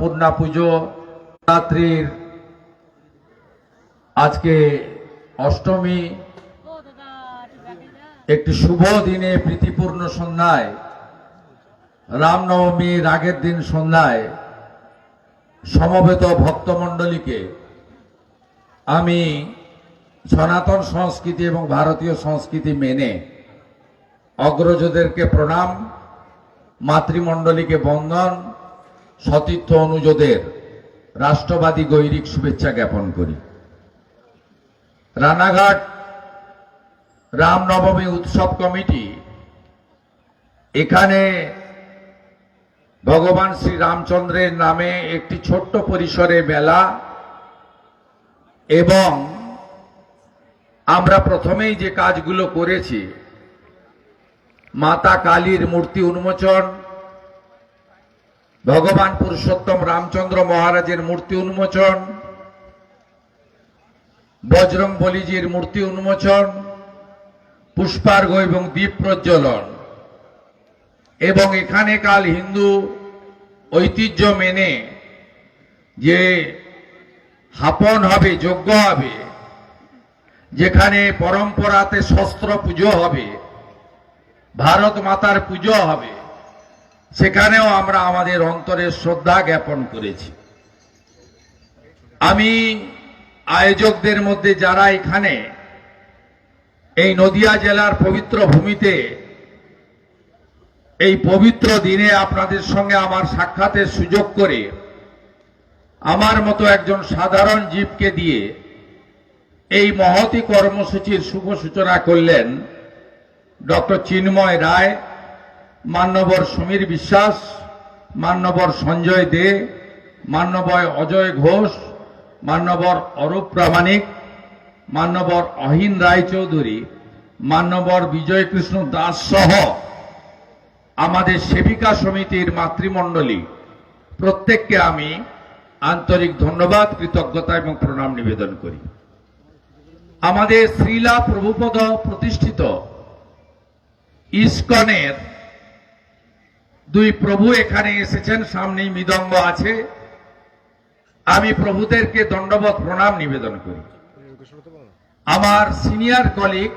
অন্নপূর্ণা পুজো রাত্রির আজকে অষ্টমী। একটি শুভ দিনে প্রীতিপূর্ণ সন্ধ্যায়, রামনবমীর আগের দিন সন্ধ্যায় সমবেত ভক্তমণ্ডলীকে আমি সনাতন সংস্কৃতি এবং ভারতীয় সংস্কৃতি মেনে অগ্রজদেরকে প্রণাম, মাতৃমণ্ডলীকে বন্দন সতীর্থ অনুজদের রাষ্ট্রবাদী গৈরিক শুভেচ্ছা জ্ঞাপন করি। রানাঘাট রামনবমী উৎসব কমিটি এখানে ভগবান শ্রী রামচন্দ্রের নামে একটি ছোট্ট পরিসরে মেলা এবং আমরা প্রথমেই যে কাজগুলো করেছি, মাতা কালীর মূর্তি উন্মোচন ভগবান পুরুষোত্তম রামচন্দ্র মহারাজের মূর্তি উন্মোচন, বজরং বলিজির মূর্তি উন্মোচন পুষ্পার্ঘ এবং দ্বীপ প্রজ্বলন। এবং এখানে কাল হিন্দু ঐতিহ্য মেনে যে হাপন হবে, যজ্ঞ হবে, যেখানে পরম্পরাতে শস্ত্র পুজো হবে, ভারত মাতার পুজো হবে সেখানেও আমরা আমাদের অন্তরের শ্রদ্ধা জ্ঞাপন করেছি। আমি আয়োজকদের মধ্যে যারা এখানে এই নদিয়া জেলার পবিত্র ভূমিতে এই পবিত্র দিনে আপনাদের সঙ্গে আমার সাক্ষাতের সুযোগ করে আমার মতো একজন সাধারণ জীবকে দিয়ে এই মহতি কর্মসূচির শুভ সূচনা করলেন ডক্টর চিন্ময় রায়। মান্যবর সমীর বিশ্বাস, মান্যবর সঞ্জয় দে, মান্যবর অজয় ঘোষ, মান্যবর অরূপ প্রামাণিক, মান্যবর অহিন রায়চৌধুরী, মান্যবর বিজয় কৃষ্ণ দাস সহ আমাদের সেবিকা সমিতির মাতৃমণ্ডলী। প্রত্যেককে আমি আন্তরিক ধন্যবাদ, কৃতজ্ঞতা এবং প্রণাম নিবেদন করি। আমাদের শ্রীলা প্রভুপদ প্রতিষ্ঠিত ইস্কনের দুই প্রভু এখানে এসেছেন, সামনেই মৃদঙ্গ আছে। আমি প্রভুদেরকে দণ্ডবত প্রণাম নিবেদন করি। আমার সিনিয়র কলিগ,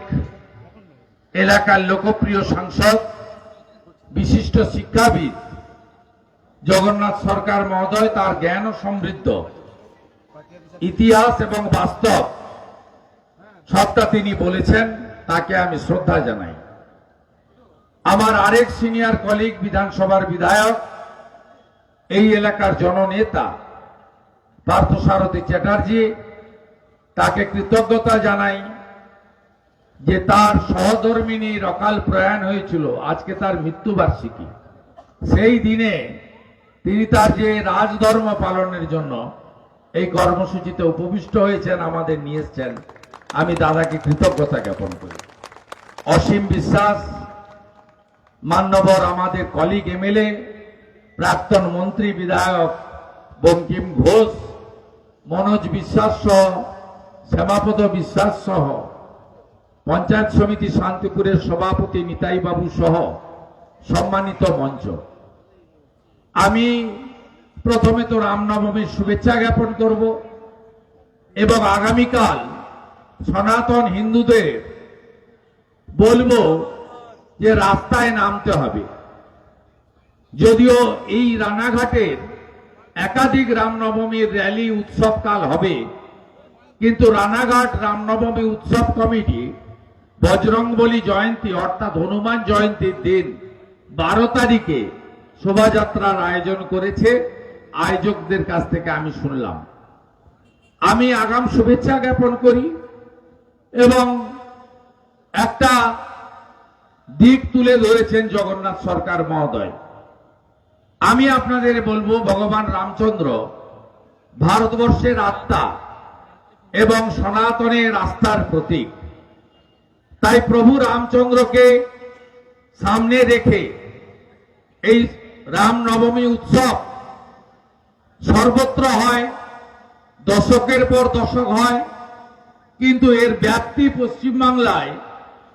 এলাকার লোকপ্রিয় সাংসদ, বিশিষ্ট শিক্ষাবিদ, জগন্নাথ সরকার মহোদয়, তার জ্ঞান ও সমৃদ্ধ, ইতিহাস এবং বাস্তব, সবটা তিনি বলেছেন, তাকে আমি শ্রদ্ধা জানাই। আমার আরেক সিনিয়র কলিগ বিধানসভার বিধায়ক, এই এলাকার জননেতা পার্থসারথী চ্যাটার্জি, তাকে কৃতজ্ঞতা জানাই যে তার সহধর্মিনীর অকাল প্রয়াণ হয়েছিল, আজকে তার মৃত্যুবার্ষিকী। সেই দিনে তিনি তার যে রাজধর্ম পালনের জন্য এই কর্মসূচিতে উপবিষ্ট হয়েছেন আমাদের নিয়ে এসছেন, আমি দাদাকে কৃতজ্ঞতা জ্ঞাপন করি। অসীম বিশ্বাস মান্যবর আমাদের কলিগ এমএলএ প্রাক্তন মন্ত্রী বিধায়ক বঙ্কিম ঘোষ, মনোজ বিশ্বাস সহ, শ্যামাপদ বিশ্বাস সহ, পঞ্চায়েত সমিতি শান্তিপুরের সভাপতি নিতাই বাবু সহ সম্মানিত মঞ্চ। আমি প্রথমে তো রামনবমীর শুভেচ্ছা জ্ঞাপন করব এবং আগামীকাল সনাতন হিন্দুদের বলব যে রাস্তায় নামতে হবে। যদিও এই রানাঘাটের একাধিক রামনবমীর র্যালি উৎসবকাল হবে, কিন্তু রানাঘাট রামনবমী উৎসব কমিটি বজরংবলী জয়ন্তী অর্থাৎ হনুমান জয়ন্তীর দিন বারো তারিখে শোভাযাত্রার আয়োজন করেছে। আয়োজকদের কাছ থেকে আমি শুনলাম। আমি আগাম শুভেচ্ছা জ্ঞাপন করি এবং একটা দিক তুলে ধরেছেন জগন্নাথ সরকার মহোদয়। আমি আপনাদের বলব, ভগবান রামচন্দ্র ভারতবর্ষের আত্মা এবং সনাতনের আস্থার প্রতীক। তাই প্রভু রামচন্দ্রকে সামনে রেখে এই রামনবমী উৎসব সর্বত্র হয়, দশকের পর দশক হয়, কিন্তু এর ব্যাপ্তি পশ্চিমবাংলায়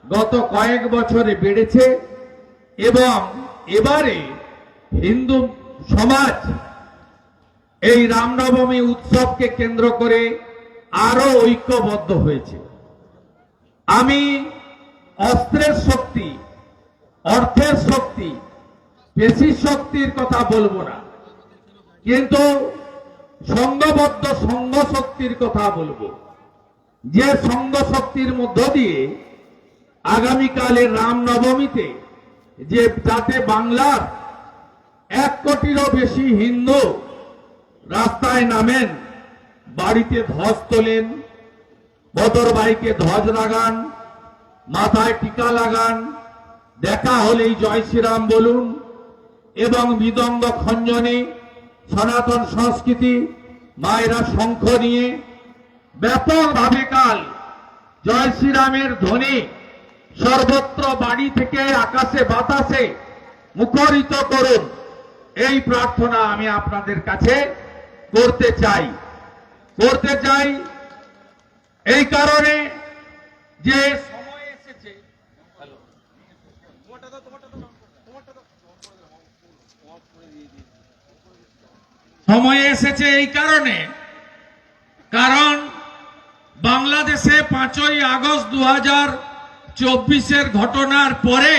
গত কয়েক বছরে বেড়েছে এবং এবারে হিন্দু সমাজ এই রামনবমী উৎসবকে কেন্দ্র করে আরও ঐক্যবদ্ধ হয়েছে। আমি অস্ত্রের শক্তি, অর্থের শক্তি পেশি শক্তির কথা বলব না, কিন্তু সংঘবদ্ধ সংঘ শক্তির কথা বলব। যে সংঘ শক্তির মধ্য দিয়ে আগামীকালের রামনবমীতে যে যাতে বাংলার এক কোটিরও বেশি হিন্দু রাস্তায় নামেন, বাড়িতে ধ্বজ তোলেন, বদর বাইকে ধ্বজ লাগান, মাথায় টিকা লাগান, দেখা হলেই জয় শ্রীরাম বলুন, এবং মৃদঙ্গ খঞ্জনে সনাতন সংস্কৃতি, মায়েরা শঙ্খ নিয়ে ব্যাপকভাবে কাল জয় শ্রীরামের ধ্বনি সর্বত্র বাড়ি থেকে আকাশে বাতাসে মুখরিত করুন। এই প্রার্থনা আমি আপনাদের কাছে করতে চাই। করতে চাই এই কারণে যে সময় এসেছে। সময় এসেছে এই কারণে। কারণ বাংলাদেশে পাঁচই আগস্ট দু হাজার চব্বিশের ঘটনার পরে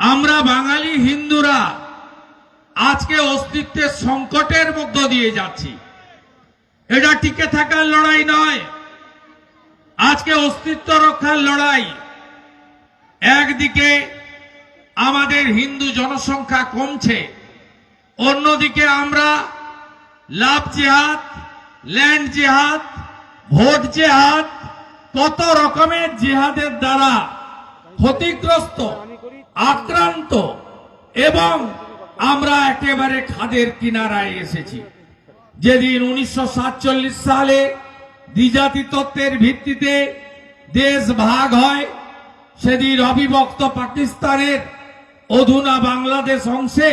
আমরা বাঙালি হিন্দুরা আজকে অস্তিত্বের সংকটের মধ্য দিয়ে যাচ্ছি। এটা টিকে থাকার লড়াই নয়। আজকে অস্তিত্ব রক্ষার লড়াই। একদিকে আমাদের হিন্দু জনসংখ্যা কমছে, অন্যদিকে আমরা লাভ জেহাদ, ল্যান্ড জেহাদ, ভোট জেহাদ কত রকমের জিহাদের দ্বারা ক্ষতিগ্রস্ত, আক্রান্ত এবং আমরা একেবারে খাদের কিনারায় এসেছি। যেদিন উনিশশো সাতচল্লিশ সালে দ্বিজাতি তত্ত্বের ভিত্তিতে দেশ ভাগ হয়, সেদিন অবিভক্ত পাকিস্তানের অধুনা বাংলাদেশ অংশে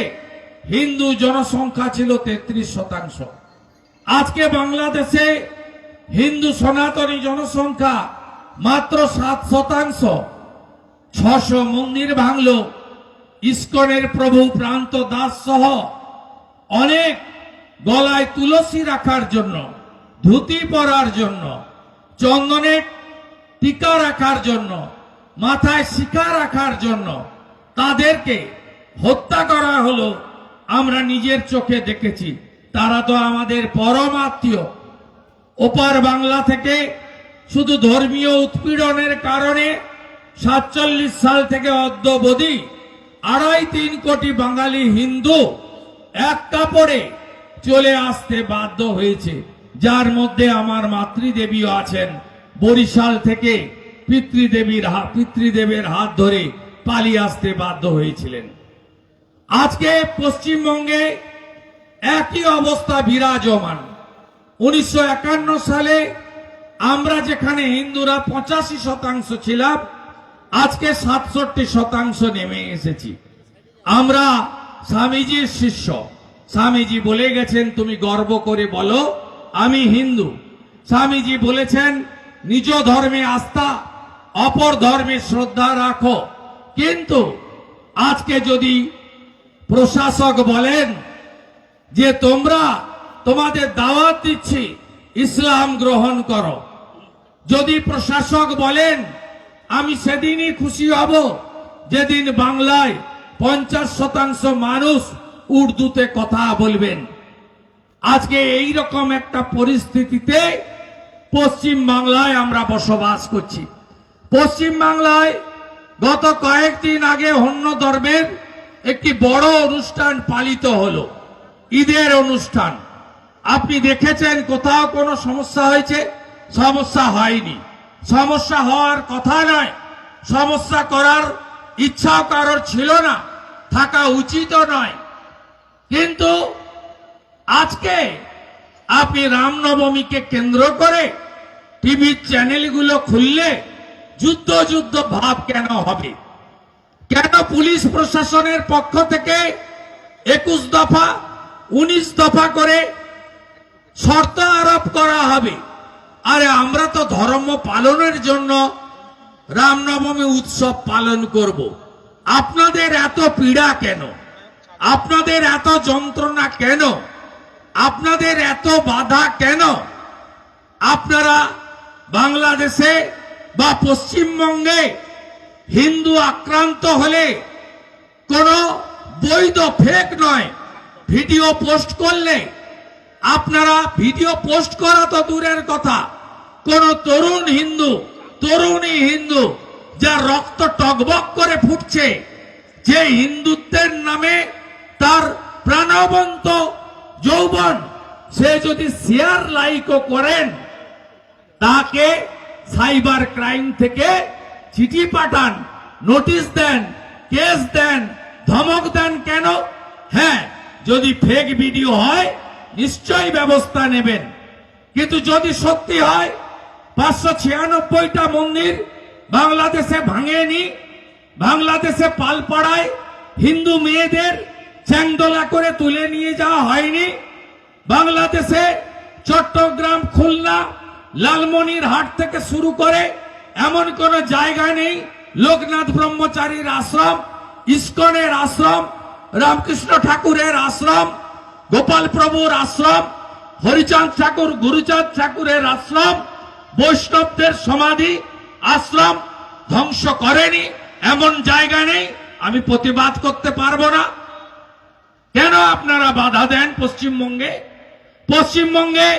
হিন্দু জনসংখ্যা ছিল তেত্রিশ শতাংশ। আজকে বাংলাদেশে হিন্দু সনাতনী জনসংখ্যা মাত্র সাত শতাংশ। ছশো মন্দির ভাঙল। ইস্কনের প্রভু প্রান্ত দাস সহ অনেক গলায় তুলসী রাখার জন্য, ধুতি পরার জন্য চন্দনের টিকা রাখার জন্য, মাথায় শিকা রাখার জন্য তাদেরকে হত্যা করা হলো। আমরা নিজের চোখে দেখেছি। তারা তো আমাদের পরম আত্মীয়। ওপার বাংলা থেকে শুধু ধর্মীয় উৎপীড়নের কারণে সাতচল্লিশ সাল থেকে অদ্যবধি আড়াই তিন কোটি বাঙালি হিন্দু এক কাপড়ে চলে আসতে বাধ্য হয়েছে। যার মধ্যে আমার মাতৃদেবীও আছেন। বরিশাল থেকে পিতৃদেবীর পিতৃদেবের হাত ধরে পালিয়ে আসতে বাধ্য হয়েছিলেন। আজকে পশ্চিমবঙ্গে একই অবস্থা বিরাজমান। উনিশশো একান্ন সালে আমরা যেখানে হিন্দুরা পঁচাশি শতাংশ ছিলাম, আজকে সাতষট্টি শতাংশ নেমে এসেছি। আমরা স্বামীজির শিষ্য। স্বামীজি বলে গেছেন, তুমি গর্ব করে বলো, আমি হিন্দু। স্বামীজি বলেছেন, নিজ ধর্মে আস্থা, অপর ধর্মে শ্রদ্ধা রাখো। কিন্তু আজকে যদি প্রশাসক বলেন যে তোমরা তোমাদের দাওয়াত দিচ্ছি, ইসলাম গ্রহণ করো। যদি প্রশাসক বলেন, আমি সেদিনই খুশি হব যেদিন বাংলায় পঞ্চাশ শতাংশ মানুষ উর্দুতে কথা বলবেন। আজকে এই রকম একটা পরিস্থিতিতে পশ্চিম বাংলায় আমরা বসবাস করছি। পশ্চিম বাংলায় গত কয়েকদিন আগে অন্য ধর্মের একটি বড় অনুষ্ঠান পালিত হলো। ঈদের অনুষ্ঠান। আপনি দেখেছেন কোথাও কোনো সমস্যা হয়েছে? সমস্যা হয়নি। সমস্যা হওয়ার কথা নয়। সমস্যা করার ইচ্ছাও কারোর ছিল না, থাকা উচিত নয়। কিন্তু আজকে আপনি রামনবমীকে কেন্দ্র করে টিভির চ্যানেলগুলো খুললে যুদ্ধ যুদ্ধ ভাব কেন হবে? কেন পুলিশ প্রশাসনের পক্ষ থেকে একুশ দফা, উনিশ দফা করে শর্ত আরোপ করা হবে। আরে আমরা তো ধর্ম পালনের জন্য রামনবমী উৎসব পালন করব। আপনাদের এত পীড়া কেন? আপনাদের এত যন্ত্রণা কেন? আপনাদের এত বাধা কেন? আপনারা বাংলাদেশে বা পশ্চিমবঙ্গে হিন্দু আক্রান্ত হলে কোনো বৈধ ফেক নয়। ভিডিও পোস্ট করলে আপনারা ভিডিও পোস্ট করা তো দূরের কথা। কোন তরুণ হিন্দু, তরুণী হিন্দু, যার রক্ত টকবক করে ফুটছে, যে হিন্দুত্বের নামে তার প্রাণবন্ত যৌবন, সে যদি শেয়ার লাইকও করেন, তাকে সাইবার ক্রাইম থেকে চিঠি পাঠান নোটিশ দেন কেস দেন, ধমক দেন কেন? হ্যাঁ যদি ফেক ভিডিও হয় নিশ্চয়ই ব্যবস্থা নেবেন। কিন্তু যদি সত্যি হয়, পাঁচশো ছিয়ানব্বইটা মন্দির বাংলাদেশে ভাঙে ভাঙেনি, বাংলাদেশে পালপাড়ায় হিন্দু মেয়েদের চ্যাংদোলা করে তুলে নিয়ে যাওয়া হয়নি, বাংলাদেশে চট্টগ্রাম, খুলনা, লালমনির হাট থেকে শুরু করে এমন কোন জায়গা নেই, লোকনাথ ব্রহ্মচারীর আশ্রম, ইস্কনের আশ্রম, রামকৃষ্ণ ঠাকুরের আশ্রম গোপাল প্রভুর আশ্রম, হরিচাঁদ ঠাকুর, গুরুচাঁদ ঠাকুরের আশ্রম, বৈষ্ণবদের সমাধি, আশ্রম ধ্বংস করেনি, এমন জায়গা নেই, আমি প্রতিবাদ করতে পারব না। কেন আপনারা বাধা দেন পশ্চিমবঙ্গে? পশ্চিমবঙ্গে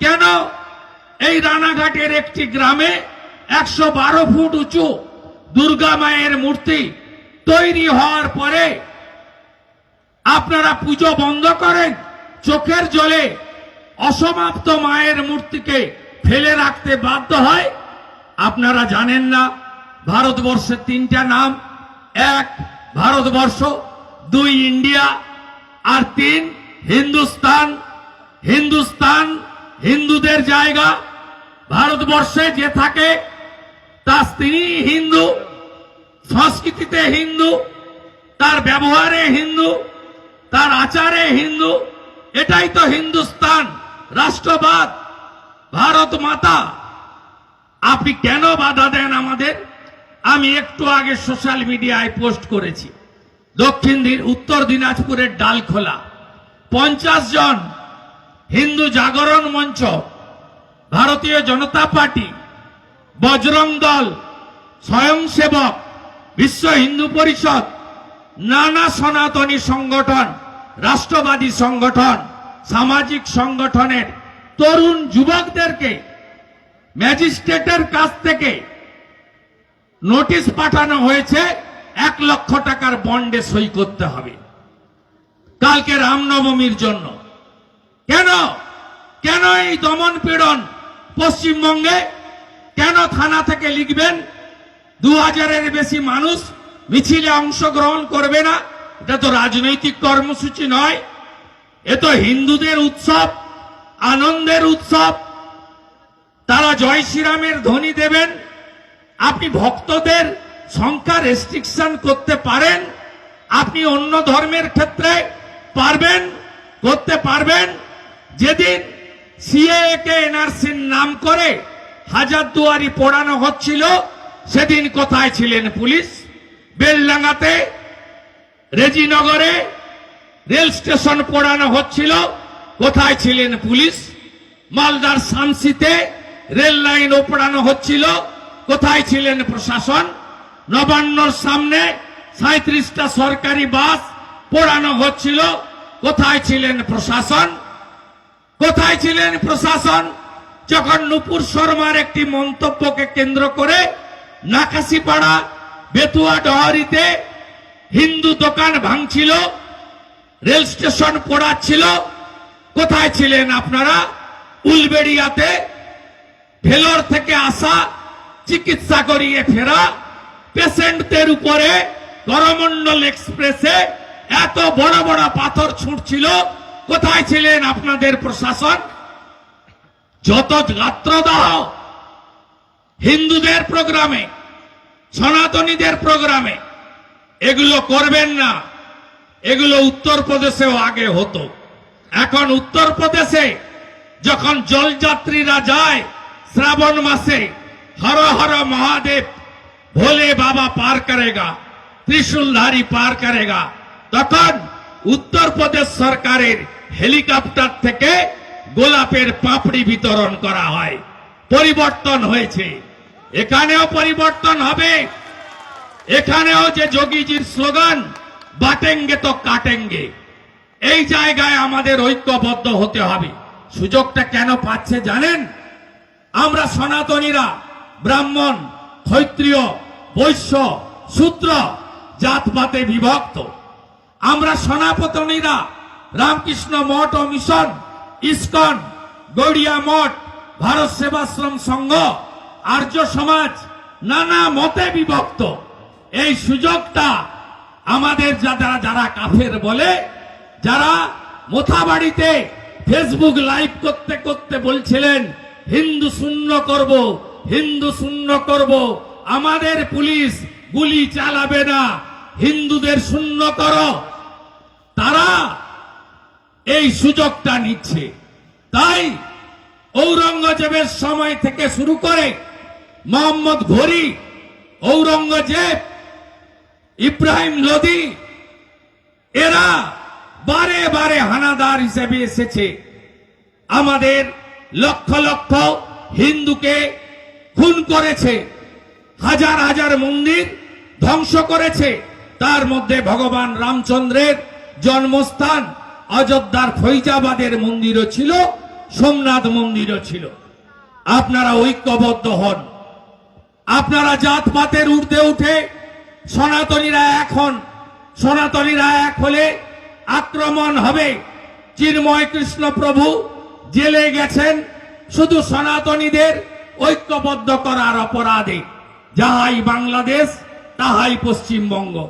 কেন এই রানাঘাটের একটি গ্রামে একশো বারো ফুট উঁচু দুর্গা মায়ের মূর্তি তৈরি হওয়ার পরে আপনারা পুজো বন্ধ করেন, চোখের জলে অসমাপ্ত মায়ের মূর্তিকে ফেলে রাখতে বাধ্য হয়। আপনারা জানেন না ভারতবর্ষের তিনটা নাম, এক ভারতবর্ষ, দুই ইন্ডিয়া, আর তিন হিন্দুস্তান। হিন্দুস্তান হিন্দুদের জায়গা। ভারতবর্ষে যে থাকে তা তিনি হিন্দু, সংস্কৃতিতে হিন্দু, তার ব্যবহারে হিন্দু তার আচারে হিন্দু, এটাই তো হিন্দুস্তান, রাষ্ট্রবাদ, ভারত মাতা। আপনি কেন বাধা দেন আমাদের? আমি একটু আগে সোশ্যাল মিডিয়ায় পোস্ট করেছি। দক্ষিণ দিন উত্তর দিনাজপুরের ডালখোলা। পঞ্চাশ জন হিন্দু জাগরণ মঞ্চ, ভারতীয় জনতা পার্টি, বজরং দল, স্বয়ংসেবক, বিশ্ব হিন্দু পরিষদ নানা সনাতনী সংগঠন, রাষ্ট্রবাদী সংগঠন, সামাজিক সংগঠনের তরুণ যুবকদেরকে, ম্যাজিস্ট্রেটের কাছ থেকে নোটিশ পাঠানো হয়েছে, এক লক্ষ টাকার বন্ডে সই করতে হবে। কালকে রামনবমীর জন্য। কেন? কেন এই দমন পীড়ন পশ্চিমবঙ্গে? কেন থানা থেকে লিখবেন? দু হাজারের বেশি মানুষ মিছিলে অংশগ্রহণ করবে না। এটা তো রাজনৈতিক কর্মসূচি নয়। এ তো হিন্দুদের উৎসব, আনন্দের উৎসব। তারা জয় শ্রীরামের ধ্বনি দেবেন। আপনি ভক্তদের সংখ্যা রেস্ট্রিকশন করতে পারেন। আপনি অন্য ধর্মের ক্ষেত্রে পারবেন, করতে পারবেন। যেদিন সিএ কে এনআরসির নাম করে হাজার দুয়ারি পোড়ানো হচ্ছিল, সেদিন কোথায় ছিলেন পুলিশ? বেলডাঙ্গাতে রেজিনগরে রেল স্টেশন পোড়ানো হচ্ছিল। কোথায় ছিলেন পুলিশ? মালদার শামসিতে রেল লাইন ওপড়ানো হচ্ছিল। কোথায় ছিলেন প্রশাসন? নবান্নর সামনে সাঁত্রিশটা সরকারি বাস পোড়ানো হচ্ছিল। কোথায় ছিলেন প্রশাসন? কোথায় ছিলেন প্রশাসন? যখন নুপুর শর্মার একটি মন্তব্যকে কেন্দ্র করে নাকাশিপাড়া বেতুয়া ডহরিতে হিন্দু দোকান ভাঙছিল, রেল স্টেশন পোড়াচ্ছিল। কোথায় ছিলেন আপনারা? উলবেড়িয়াতে ভেলোর থেকে আসা, চিকিৎসা করিয়ে ফেরা। পেশেন্টদের উপরে করমণ্ডল এক্সপ্রেসে এত বড় বড় পাথর ছুটছিল। কোথায় ছিলেন আপনাদের প্রশাসন? যত গাত্রদাহ হিন্দুদের প্রোগ্রামে সনাতনীদের প্রোগ্রামে। এগুলো করবেন না। এগুলো উত্তরপ্রদেশেও আগে হতো। এখন উত্তরপ্রদেশে যখন জলযাত্রীরা যায় শ্রাবণ মাসে, হর হর মহাদেব, ভোলে বাবা পার করেগা, ত্রিশূলধারী পার করেগা, তখন উত্তরপ্রদেশ সরকারের হেলিকপ্টার থেকে গোলাপের পাপড়ি বিতরণ করা হয়। পরিবর্তন হয়েছে। এখানেও পরিবর্তন হবে। এখানেও যে যোগীজির স্লোগান, বাটেঙ্গে তো কাটেঙ্গে। এই জায়গায় আমাদের ঐক্যবদ্ধ হতে হবে। সুযোগটা কেন পাচ্ছে জানেন? আমরা সনাতনীরা, ব্রাহ্মণ, ক্ষত্রিয়, বৈশ্য, শূদ্র, জাতপাতে বিভক্ত। আমরা সনাতনীরা, রামকৃষ্ণ মঠ ও মিশন, ইস্কন, গড়িয়া মঠ, ভারত সেবাশ্রম সংঘ আর্য সমাজ নানা মতে বিভক্ত। এই সুযোগটা আমাদের যারা যারা কাফের বলে, যারা মোথাবাড়িতে ফেসবুক লাইভ করতে করতে বলছিলেন, হিন্দু শূন্য করব, হিন্দু শূন্য করব, আমাদের পুলিশ গুলি চালাবে না, হিন্দুদের শূন্য করো। তারা এই সুযোগটা নিচ্ছে। তাই ঔরঙ্গজেবের সময় থেকে শুরু করে মোহাম্মদ ঘড়ি ঔরঙ্গজেব, ইব্রাহিম লোদি, এরা বারে বারে হানাদার হিসেবে এসেছে। আমাদের লক্ষ লক্ষ হিন্দুকে খুন করেছে, হাজার হাজার মন্দির ধ্বংস করেছে। তার মধ্যে ভগবান রামচন্দ্রের জন্মস্থান অযোধ্যার ফৈজাবাদের মন্দিরও ছিল, সোমনাথ মন্দিরও ছিল। আপনারা ঐক্যবদ্ধ হন। আপনারা জাতপাতের ঊর্ধ্বে উঠে সনাতনীরা এখন সনাতনীরা এক হলে আক্রমণ হবে। চিন্ময় কৃষ্ণ প্রভু জেলে গেছেন। শুধু সনাতনীদের ঐক্যবদ্ধ করার অপরাধে। যাহাই বাংলাদেশ, তাহাই পশ্চিমবঙ্গ।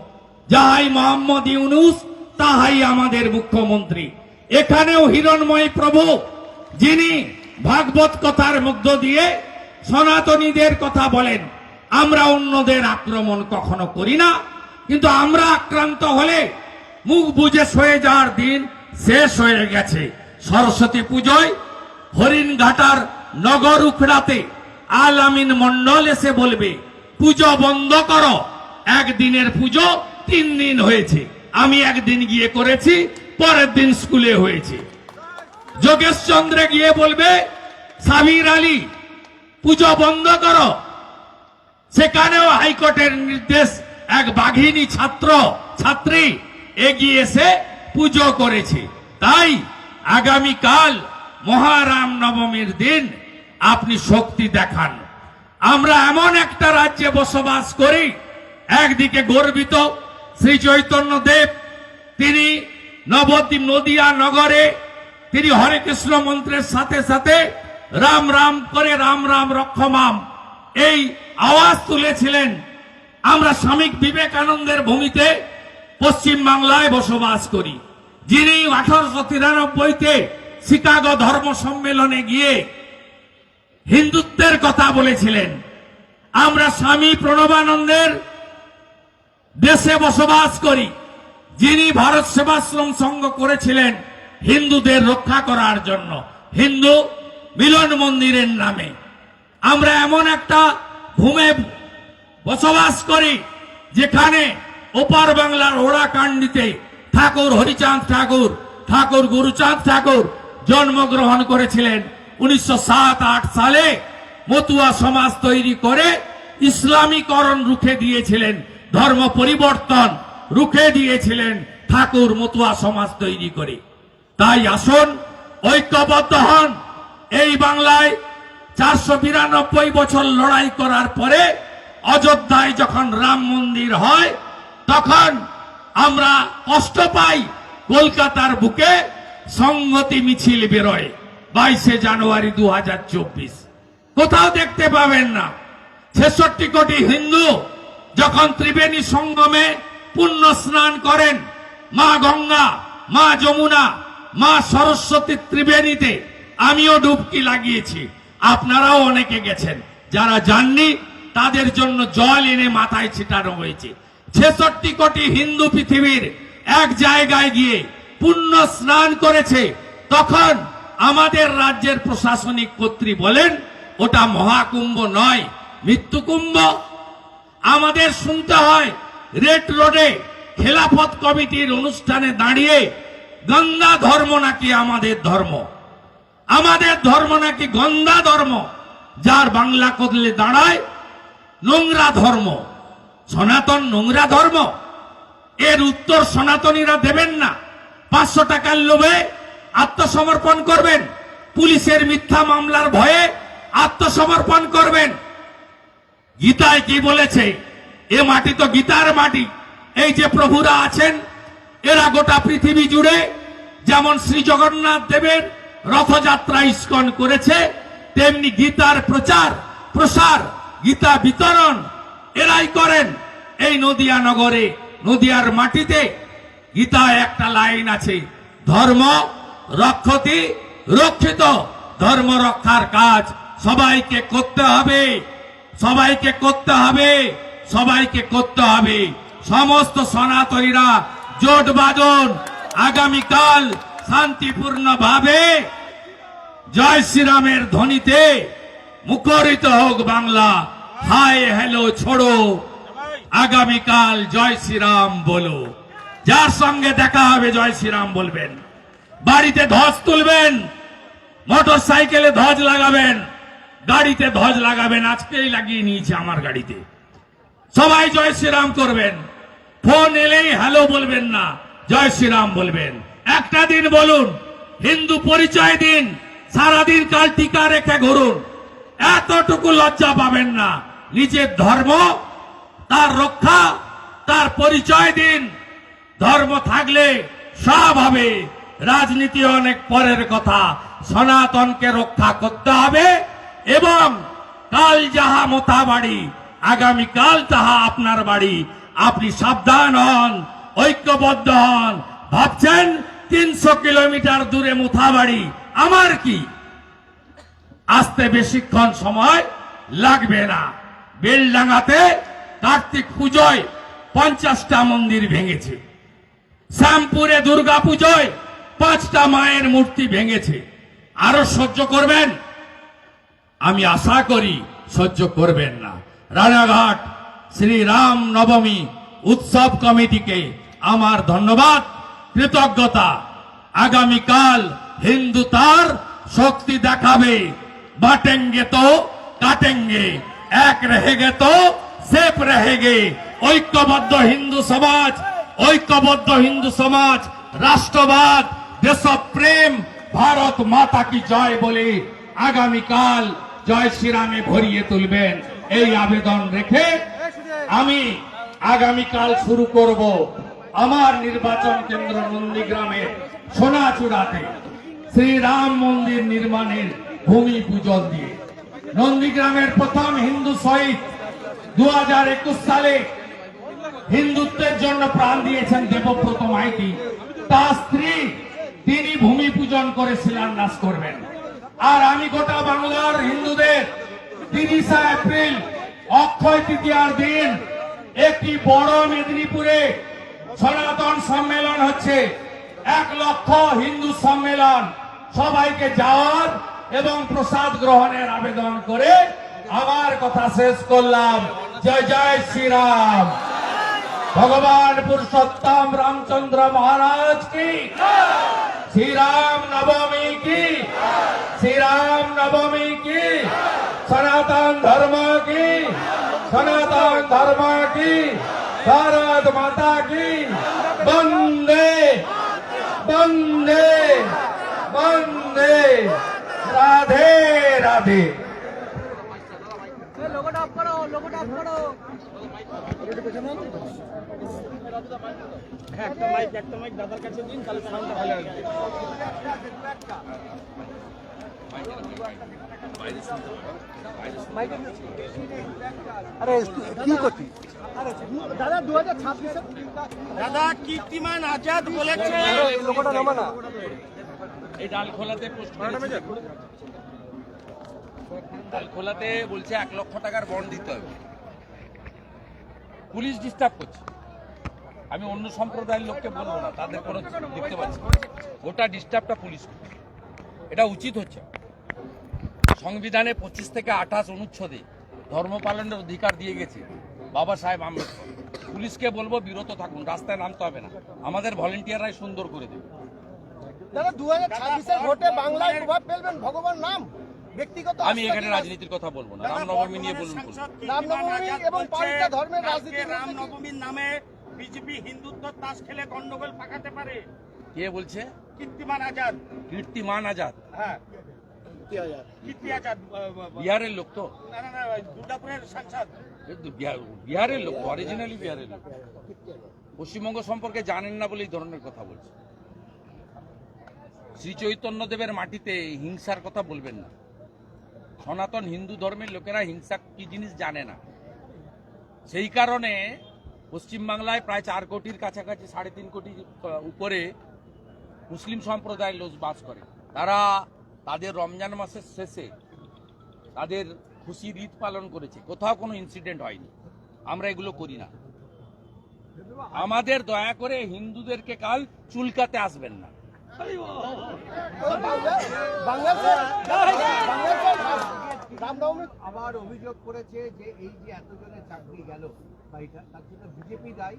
যাহাই মোহাম্মদ ইউনুস, তাহাই আমাদের মুখ্যমন্ত্রী। এখানেও হিরণময় প্রভু, যিনি ভাগবত কথার মধ্য দিয়ে সনাতনীদের কথা বলেন। আমরা অন্যদের আক্রমণ কখনো করি না, কিন্তু আমরা আক্রান্ত হলে মুখ বুঝে সয়ে যাওয়ার দিন শেষ হয়ে গেছে। সরস্বতী পুজোয় হরিণঘাটার নগর উখড়াতে আল আমিন মন্ডল এসে বলবে, পুজো বন্ধ করো। একদিনের পুজো তিন দিন হয়েছে। আমি একদিন গিয়ে করেছি, পরের দিন স্কুলে হয়েছে। যোগেশ চন্দ্রে গিয়ে বলবে সাবির আলী পুজো বন্ধ করো। সেখানেও হাইকোর্টের নির্দেশ, এক বাঘিনী ছাত্র, ছাত্রী এগিয়ে এসে পুজো করেছে। তাই আগামীকাল মহারাম নবমীর দিন আপনি শক্তি দেখান। আমরা এমন একটা রাজ্যে বসবাস করি, একদিকে গর্বিত শ্রী চৈতন্য দেব, তিনি নবদ্বীপ নদিয়া নগরে, তিনি হরে কৃষ্ণ মন্ত্রের সাথে সাথে রাম রাম করে রাম রাম রক্ষমাম। এই আওয়াজ তুলেছিলেন আমরা স্বামী বিবেকানন্দের ভূমিতে পশ্চিম বাংলায় বসবাস করি। যিনি আঠারোশো তিরানব্বইতে শিকাগো ধর্ম সম্মেলনে গিয়ে হিন্দুত্বের কথা বলেছিলেন। আমরা স্বামী প্রণবানন্দের দেশে বসবাস করি। যিনি ভারত সেবাশ্রম সংঘ করেছিলেন হিন্দুদের রক্ষা করার জন্য। হিন্দু মিলন মন্দিরের নামে। আমরা এমন একটা ভূমে বসবাস করি, যেখানে ওপার বাংলার ওড়াকান্ডিতে ঠাকুর হরিচাঁদ ঠাকুর ঠাকুর গুরুচাঁদ ঠাকুর জন্মগ্রহণ করেছিলেন। উনিশশো সালে মতুয়া সমাজ তৈরি করে ইসলামীকরণ রুখে দিয়েছিলেন, ধর্ম পরিবর্তন রুখে দিয়েছিলেন ঠাকুর মতুয়া সমাজ তৈরি করে। তাই আসুন, ঐক্যবদ্ধ হন। এই বাংলায় চারশো বিরানব্বই বছর লড়াই করার পরে অযোধ্যায় যখন রাম মন্দির হয়, তখন আমরা কষ্ট পাই কলকাতার বুকে সংহতি মিছিল বেরোয় বাইশে জানুয়ারি দু হাজার চব্বিশ। কোথাও দেখতে পাবেন না। ছেষট্টি কোটি হিন্দু যখন ত্রিবেণী সঙ্গমে পুণ্য স্নান করেন, মা গঙ্গা, মা যমুনা, মা সরস্বতী ত্রিবেণীতে আমিও ডুবকি লাগিয়েছি। আপনারাও অনেকে গেছেন। যারা যাননি, তাদের জন্য জল এনে মাথায় ছিটানো হয়েছে। ছেষট্টি কোটি হিন্দু পৃথিবীর এক জায়গায় গিয়ে পুণ্য স্নান করেছে, তখন আমাদের রাজ্যের প্রশাসনিক কর্তৃ বলেন, ওটা মহাকুম্ভ নয়, মৃত্যুকুম্ভ। আমাদের শুনতে হয়, রেড রোডে খেলাফত কমিটির অনুষ্ঠানে দাঁড়িয়ে গঙ্গা ধর্ম নাকি আমাদের ধর্ম। আমাদের ধর্ম নাকি গঙ্গা ধর্ম? যার বাংলা কদলে দাঁড়ায়, নোংরা ধর্ম। সনাতন নোংরা ধর্ম। এর উত্তর সনাতনীরা দেবেন না। পাঁচশো টাকার লোভে আত্মসমর্পণ করবেন। পুলিশের মিথ্যা মামলার ভয়ে আত্মসমর্পণ করবেন। গীতায় কি বলেছে? এ মাটি তো গীতার মাটি। এই যে প্রভুরা আছেন, এরা গোটা পৃথিবী জুড়ে যেমন শ্রী জগন্নাথ দেবের রথযাত্রা ইস্কন করেছে, তেমনি গীতার প্রচার, প্রসার, গীতা বিতরণ, এরাই করেন। এই নদিয়া নগরে, নদিয়ার মাটিতে গীতায় একটা লাইন আছে, ধর্ম রক্ষতি রক্ষিত, ধর্ম রক্ষার কাজ সবাইকে করতে হবে, সবাইকে করতে হবে, সবাইকে করতে হবে। সমস্ত সনাতনীরা জোট বাঁধন, আগামীকাল শান্তিপূর্ণ ভাবে জয় শ্রীরামের ধ্বনিতে মুখরিত হোক বাংলা। High, hello, ছোড়ো। আগামীকাল জয় শ্রীরাম বলো। যার সঙ্গে দেখা হবে, জয় শ্রীরাম বলবেন। বাড়িতে ধ্বজ তুলবেন মোটর সাইকেলে ধ্বজ লাগাবেন, গাড়িতে ধ্বজ লাগাবেন। আজকেই লাগিয়ে নিয়েছে আমার গাড়িতে। সবাই জয় শ্রীরাম করবেন। ফোন এলেই হ্যালো বলবেন না, জয় শ্রীরাম বলবেন। একটা দিন বলুন, হিন্দু পরিচয় দিন, সারাদিন কাল টিকা রেখে ঘুরুন। এতটুকু লজ্জা পাবেন না। নিজের ধর্ম, তার রক্ষা, তার পরিচয় দিন। ধর্ম থাকলে সব হবে। রাজনীতি অনেক পরের কথা। সনাতনকে রক্ষা করতে হবে এবং কাল যাহা মোতা বাড়ি আগামীকাল তাহা আপনার বাড়ি। আপনি সাবধান হন, ঐক্যবদ্ধ হন। ভাবছেন তিনশো কিলোমিটার দূরে মুথাবাড়ি। আমার কি? আসতে বেশিক্ষণ সময় লাগবে না। বেলডাঙ্গাতে কার্তিক পুজোয় পঞ্চাশটা মন্দির ভেঙেছে। শ্যামপুরে দুর্গা পুজোয় পাঁচটা মায়ের মূর্তি ভেঙেছে। আরও সহ্য করবেন? আমি আশা করি সহ্য করবেন না। রানাঘাট শ্রী রাম নবমী উৎসব কমিটিকে আমার ধন্যবাদ। কৃতজ্ঞতা। আগামীকাল হিন্দু তার শক্তি দেখাবে। বাটেঙ্গে তো, কাটেঙ্গে। এক রহেগে তো, সেফ রহেগে। ঐক্যবদ্ধ হিন্দু সমাজ, ঐক্যবদ্ধ হিন্দু সমাজ, রাষ্ট্রবাদ, দেশপ্রেম, ভারত মাতা কি জয় বলে আগামীকাল জয় শ্রীরামে ভরিয়ে তুলবেন। এই আবেদন রেখে আমি আগামীকাল শুরু করব। আমার নির্বাচন কেন্দ্র নন্দীগ্রামের সোনাচূড়াতে শ্রীরাম মন্দির নির্মাণের ভূমি পূজন দিয়ে। নন্দীগ্রামের প্রথম হিন্দু শহীদ দু সালে হিন্দুত্বের জন্য প্রাণ দিয়েছেন দেবব্রত মাইতি। তার স্ত্রী, তিনি ভূমি পূজন করে শিলান্যাস করবেন। আর আমি গোটা বাংলার হিন্দুদের তিরিশে এপ্রিল অক্ষয় তৃতীয়ার দিন একটি বড় মেদিনীপুরে সনাতন সম্মেলন হচ্ছে। এক লক্ষ হিন্দু সম্মেলন। সবাইকে যাওয়ার এবং প্রসাদ গ্রহণের আবেদন করে আবার কথা শেষ করলাম। জয় জয় শ্রীরাম। ভগবান পুরুষোত্তম রামচন্দ্র মহারাজ কি? শ্রীরাম নবমী কি? শ্রীরাম নবমী কি? সনাতন ধর্ম কি? সনাতন ধর্ম কি? भारत माता की वंदे वंदे वंदे राधे राधे লোগোটা অফ করো লোগোটা অফ করো একটা মাইক একটা মাইক দাদার কাছে দিন তাহলে সাউন্ডটা ভালো আসবে আরে কি করছি দাদা দু হাজার ছাব্বিশে দাদা কীর্তিমান আজাদ বলেছে। লোকটা নামা না। এই ডাল খোলাতে পোস্ট ডাল খোলাতে বলছে এক লক্ষ টাকার বন্ড দিতে হবে। পুলিশ ডিস্টার্ব করছে। আমি অন্য সম্প্রদায়ের লোককে বলব না তাদের কোনো দেখতে পাচ্ছি। গোটা ডিস্টার্বটা পুলিশ এটা উচিত হচ্ছে। সংবিধানে পঁচিশ থেকে আঠাশ অনুচ্ছেদে ধর্ম পালনের অধিকার দিয়ে গেছে। বাবা সাহেব আম্বেদকর। পুলিশকে বলব বিরত থাকুন রাস্তায় নামতে হবে না। আমাদের ভলেন্টিয়াররাই সুন্দর করে দেবে। দাদা দু হাজার ছাব্বিশের ভোটে বাংলায় প্রভাব ফেলবেন ভগবান নাম ব্যক্তিগত আমি এখানে রাজনীতির কথা বলব না। রামনবমী নিয়ে বলুন। রামনবমী এবং ধর্মের রামনবমীর নামে বিজেপি হিন্দুত্ব তাস খেলে গন্ডগোল পাকাতে পারে। কে বলছে? কীর্তিমান আজাদ। কীর্তিমান আজাদ। হ্যাঁ কীর্তি আজাদ আহ, আহ, বিহারের লোক তো বিহারের লোক অরিজিনালি বিহারের লোক পশ্চিমবঙ্গ সম্পর্কে জানেন না বলে এই ধরনের কথা বলছে। শ্রী চৈতন্যদেবের মাটিতে হিংসার কথা বলবেন না। সনাতন হিন্দু ধর্মের লোকেরা হিংসা কি জিনিস জানে না। সেই কারণে পশ্চিমবাংলায় প্রায় চার কোটির কাছাকাছি সাড়ে তিন কোটি উপরে মুসলিম সম্প্রদায়ের লোক বাস করে। তারা তাদের রমজান মাসের শেষে তাদের খুশির ঈদ পালন করেছে। কোথাও কোনো ইনসিডেন্ট হয়নি। আমরা এগুলো করি না। আমাদের দয়া করে হিন্দুদেরকে কাল চুলকাতে আসবেন না। আবার অভিযোগ করেছে যে এই যে এতজনের চাকরি গেল বা তার জন্য বিজেপি দায়ী।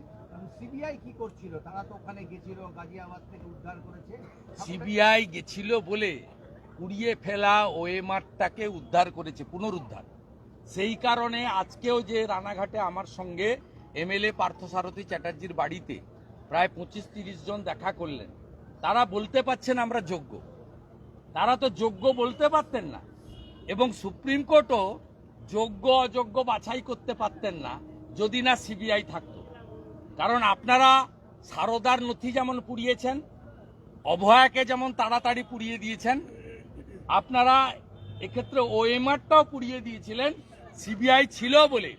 সিবিআই কি করছিল? তারা তো ওখানে গেছিল গাজিয়াবাদ থেকে উদ্ধার করেছে। সিবিআই গেছিল বলে কুড়িয়ে ফেলা ওএমআরটাকে উদ্ধার করেছে, পুনরুদ্ধার। সেই কারণে আজকেও যে রানাঘাটে আমার সঙ্গে এমএলএ পার্থসারথী চ্যাটার্জির বাড়িতে প্রায় পঁচিশ তিরিশ জন দেখা করলেন, তারা বলতে পারছেন আমরা যোগ্য। তারা তো যোগ্য বলতে পারতেন না এবং সুপ্রিম কোর্টও যোগ্য অযোগ্য বাছাই করতে পারতেন না যদি না সিবিআই থাকত। কারণ আপনারা সারদার নথি যেমন পুড়িয়েছেন, অভয়াকে যেমন তাড়াতাড়ি পুড়িয়ে দিয়েছেন আপনারা এক্ষেত্রে ওএমআরটাও পুড়িয়ে দিয়েছিলেন সিবিআই ছিল বলে,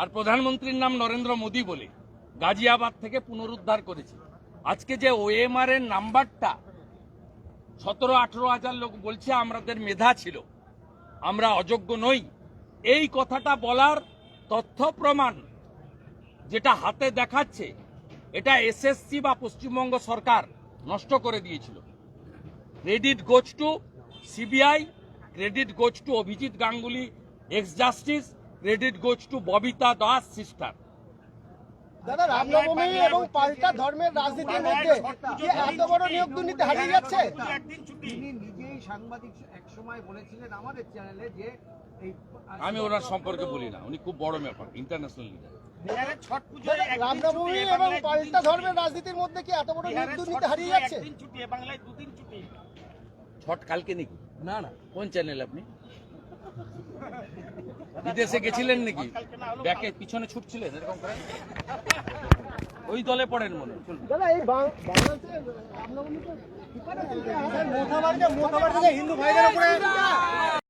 আর প্রধানমন্ত্রীর নাম নরেন্দ্র মোদী বলে, গাজিয়াবাদ থেকে পুনরুদ্ধার করেছে। আজকে যে ওএমআর এর নাম্বারটা, সতেরো, আঠেরো হাজার লোক বলছে আমাদের মেধা ছিল, আমরা অযোগ্য নই। এই কথাটা বলার তথ্য প্রমাণ যেটা হাতে দেখাচ্ছে, এটা এসএসসি বা পশ্চিমবঙ্গ সরকার নষ্ট করে দিয়েছিল। Credit goes to CBI credit goes to Abhijit Ganguly ex justice credit goes to Babita Das sister. দাদা রামনবমী এবং পাল্টা ধর্মের রাজনীতির মধ্যে কি এত বড় নিয়োগ দুর্নীতি হারিয়ে যাচ্ছে। তিনি নিজেই সাংবাদিক এক সময় বলেছিলেন আমাদের চ্যানেলে যে আমি ওনার সম্পর্কে বলি না উনি খুব বড় ব্যাপার ইন্টারন্যাশনাল লিডার রামনবমী এবং পাল্টা ধর্মের রাজনীতির মধ্যে কি এত বড় নিয়োগ দুর্নীতি হারিয়ে যাচ্ছে? একদিন ছুটি বাংলায় দুদিন ছুটি। ছট কালকে নাকি? না না। কোন চ্যানেল আপনি? বিদেশে গেছিলেন নাকি? ব্যাকে পিছনে ছুটছিলেন এরকম করে? ওই দলে পড়েন মনে হয়। দাদা এই বাংলাদেশে হিন্দু ভাইদের উপরে